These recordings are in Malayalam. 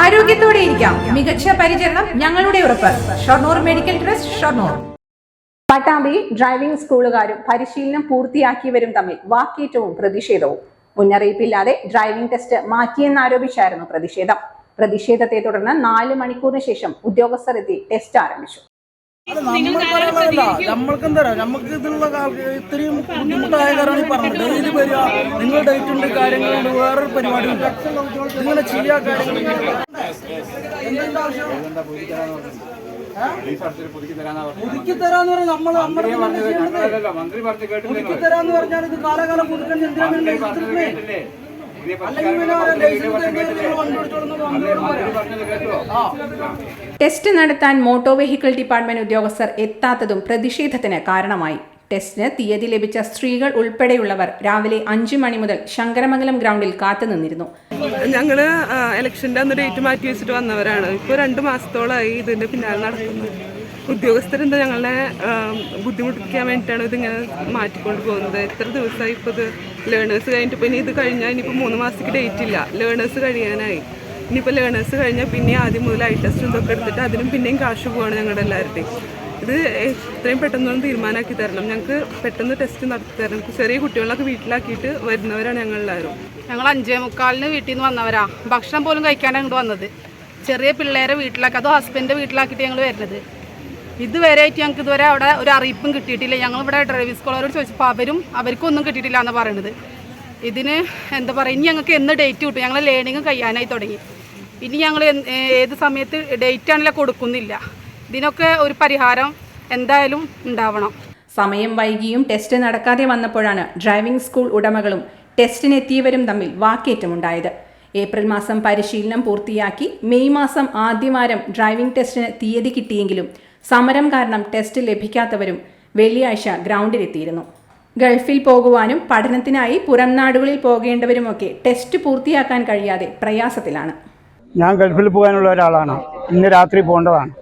ആരോഗ്യത്തോടെ ഇരിക്കാം. മികച്ച പരിചരണം ഞങ്ങളുടെ ഉറപ്പ്. Shoranur medical trust Shoranur. Pattambi driving സ്കൂളുകാരും പരിശീലനം പൂർത്തിയാക്കിയവരും തമ്മിൽ വാക്കേറ്റവും പ്രതിഷേധവും. മുന്നറിയിപ്പില്ലാതെ ഡ്രൈവിംഗ് ടെസ്റ്റ് മാറ്റിയെന്നാരോപിച്ചായിരുന്നു പ്രതിഷേധം. പ്രതിഷേധത്തെ തുടർന്ന് നാല് മണിക്കൂറിന് ശേഷം ഉദ്യോഗസ്ഥർ എത്തി ടെസ്റ്റ് ആരംഭിച്ചു. നമ്മൾക്ക് എന്താ നമുക്ക് ഇത്രയും കാര്യമാണ് ഈ പറഞ്ഞത്? ഡെയിലി വരിക. നിങ്ങൾ ഡേറ്റ് ഉണ്ട് കാര്യങ്ങളുണ്ട് വേറൊരു പരിപാടി ഉണ്ട് നിങ്ങൾ ചെയ്യാ കാര്യങ്ങൾ. എന്തെങ്കിലും ആവശ്യം? പുതുക്കി തരാന്ന് പറഞ്ഞാൽ നമ്മൾ നമ്മുടെ പുതുക്കി തരാന്ന് പറഞ്ഞാൽ ഇത് കാലകാലം പുതുക്കാൻ എന്തിനാണ് ടെസ്റ്റ് നടത്താൻ മോട്ടോർ വെഹിക്കിൾ ഡിപ്പാർട്ട്മെന്റ് ഉദ്യോഗസ്ഥർ എത്താത്തതും പ്രതിഷേധത്തിന് കാരണമായി. ടെസ്റ്റിന് തീയതി ലഭിച്ച സ്ത്രീകൾ ഉൾപ്പെടെയുള്ളവർ രാവിലെ അഞ്ചു മണി മുതൽ ശങ്കരമംഗലം ഗ്രൗണ്ടിൽ കാത്തുനിന്നിരുന്നു ഞങ്ങൾ ആ, ഇലക്ഷന്റെ അന്ന് ഡേറ്റ് മാറ്റി വെച്ചിട്ട് വന്നവരാണ്. ഇപ്പോൾ രണ്ട് മാസത്തോളമായി ഇതിന്റെ പിന്നാലെ നടക്കുന്നത് ഉദ്യോഗസ്ഥരെന്താ ഞങ്ങളെ ബുദ്ധിമുട്ടിക്കാൻ വേണ്ടിയിട്ടാണ് ഇതിങ്ങനെ മാറ്റിക്കൊണ്ട് പോകുന്നത്. എത്ര ദിവസമായി ഇപ്പോൾ ഇത് ലേണേഴ്സ് കഴിഞ്ഞിട്ട്? പിന്നെ ഇത് കഴിഞ്ഞാൽ ഇനിയിപ്പോൾ മൂന്ന് മാസത്തേക്ക് ഡേറ്റ് ഇല്ല. ലേണേഴ്സ് കഴിയാനായി. ഇനിയിപ്പോൾ ലേണേഴ്സ് കഴിഞ്ഞാൽ പിന്നെ ആദ്യം മുതൽ ഐ ടെസ്റ്റ് ഇതൊക്കെ എടുത്തിട്ട് അതിനും പിന്നെയും കാശ് പോവാണ് ഞങ്ങളുടെ എല്ലാവരുടെയും. ഇത് എത്രയും പെട്ടെന്നൊന്ന് തീരുമാനമാക്കി തരണം. ഞങ്ങൾക്ക് പെട്ടെന്ന് ടെസ്റ്റ് നടത്തി തരണം. ചെറിയ കുട്ടികളൊക്കെ വീട്ടിലാക്കിയിട്ട് വരുന്നവരാണ് ഞങ്ങളെല്ലാവരും. ഞങ്ങൾ അഞ്ചേ മുക്കാലിന് വീട്ടിൽ നിന്ന് വന്നവരാ. ഭക്ഷണം പോലും കഴിക്കാനാണ് ഇങ്ങോട്ട് വന്നത്. ചെറിയ പിള്ളേരെ വീട്ടിലാക്കി അതോ ഹസ്ബൻഡ് വീട്ടിലാക്കിയിട്ട് ഞങ്ങൾ വരുന്നത്. ഇതുവരെ ആയിട്ട് ഞങ്ങൾക്ക് ഇതുവരെ അവിടെ ഒരു അറിയിപ്പും കിട്ടിയിട്ടില്ല. ഞങ്ങൾ ഇവിടെ ഡ്രൈവിംഗ് സ്കൂളോട് ചോദിച്ചപ്പോൾ അവരും അവർക്കും ഒന്നും കിട്ടിയിട്ടില്ല എന്ന് പറയുന്നത് ഇതിന് എന്താ പറയുക ഇനി ഞങ്ങൾക്ക് എന്ന് ഡേറ്റ് കിട്ടും? ഞങ്ങൾ ലേണിംഗ് കഴിയാനായി തുടങ്ങി. ഇനി ഞങ്ങൾ ഏത് സമയത്ത് ഡേറ്റ് ആണെങ്കിലും കൊടുക്കുന്നില്ല. ഇതിനൊക്കെ ഒരു പരിഹാരം എന്തായാലും ഉണ്ടാവണം. സമയം വൈകിയും ടെസ്റ്റ് നടക്കാതെ വന്നപ്പോഴാണ് ഡ്രൈവിംഗ് സ്കൂൾ ഉടമകളും ടെസ്റ്റിനെത്തിയവരും തമ്മിൽ വാക്കേറ്റമുണ്ടായത്. ഏപ്രിൽ മാസം പരിശീലനം പൂർത്തിയാക്കി മെയ് മാസം ആദ്യവാരം ഡ്രൈവിംഗ് ടെസ്റ്റിന് തീയതി കിട്ടിയെങ്കിലും സമരം കാരണം ടെസ്റ്റ് ലഭിക്കാത്തവരും വെള്ളിയാഴ്ച ഗ്രൗണ്ടിലെത്തിയിരുന്നു. ഗൾഫിൽ പോകുവാനും പഠനത്തിനായി പുറം നാടുകളിൽ പോകേണ്ടവരുമൊക്കെ ടെസ്റ്റ് പൂർത്തിയാക്കാൻ കഴിയാതെ പ്രയാസത്തിലാണ്. ഞാൻ ഗൾഫിൽ പോകാനുള്ള ഒരാളാണ്. ഇന്ന് രാത്രി പോകേണ്ടതാണ്.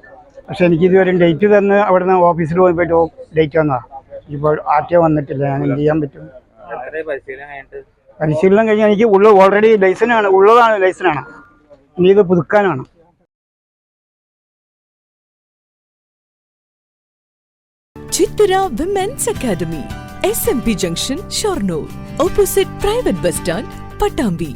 പക്ഷെ എനിക്ക് ഇതുവരെ ഡേറ്റ് തന്ന് അവിടെ നിന്ന് ഓഫീസിൽ പോയി പോയിട്ട് ഡേറ്റ് വന്നതാണ് ഇപ്പോൾ ആർ ടി വന്നിട്ടില്ല ഞാൻ എന്ത് ചെയ്യാൻ പറ്റും? പരിശീലനം കഴിഞ്ഞാൽ എനിക്ക് ഉള്ള ഓൾറെഡി ലൈസനാണ് ഉള്ളതാണ് ലൈസനാണ് ഇനി ഇത് പുതുക്കാനാണ്. Chithara women's academy S M P junction Shoranur opposite private bus stand Pattambi